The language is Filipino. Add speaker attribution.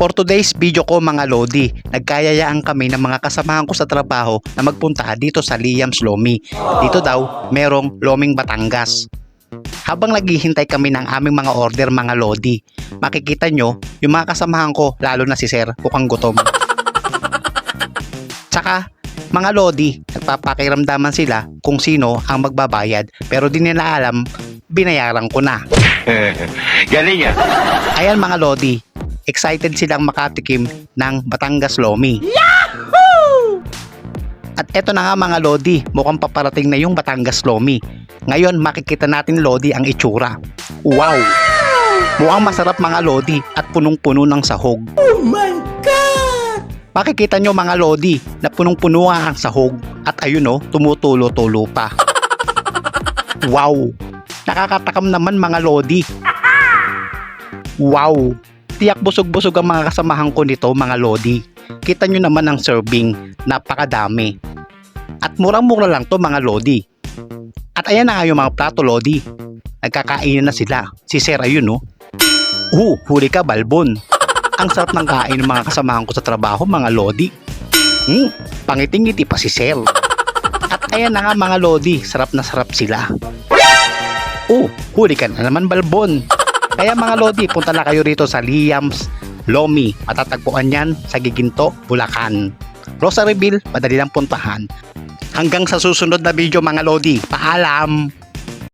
Speaker 1: For today's video ko mga Lodi, nagkayayaan kami ng mga kasamahan ko sa trabaho na magpunta dito sa Liam's Lomi. Dito daw, merong Loming Batangas. Habang naghihintay kami ng aming mga order mga Lodi, makikita nyo yung mga kasamahan ko, lalo na si Sir, mukhang gutom. Tsaka, mga Lodi, nagpapakiramdaman sila kung sino ang magbabayad pero di nila alam, binayaran ko na.
Speaker 2: Galing ah.
Speaker 1: Ayan mga Lodi, excited silang makatikim ng Batangas Lomi. At eto na nga mga Lodi, mukhang paparating na yung Batangas Lomi. Ngayon makikita natin Lodi ang itsura. Wow! Mukhang masarap mga Lodi at punong-puno ng sahog. Oh my God! Makikita nyo mga Lodi na punong-puno ang sahog at ayun o, tumutulo-tulo pa. wow! Nakakatakam naman mga Lodi. Wow! Tiyak busog-busog ang mga kasamahan ko nito mga Lodi. Kita nyo naman ang serving, napakadami. At murang-mura lang to mga Lodi. At ayan na nga yung mga plato Lodi. Nagkakainan na sila. Si Sir ayun no. Uh, huli ka balbon. Ang sarap ng kain ng mga kasamahan ko sa trabaho mga Lodi. Hmm, pangiting-ngiti pa si Sir. At ayan na nga mga Lodi, sarap na sarap sila. Oh, huli ka na naman balbon. Kaya mga Lodi, punta na kayo rito sa Liam's Lomi. Matatagpuan yan sa Giginto, Bulacan. Rosariville, madali lang puntahan. Hanggang sa susunod na video mga Lodi, paalam!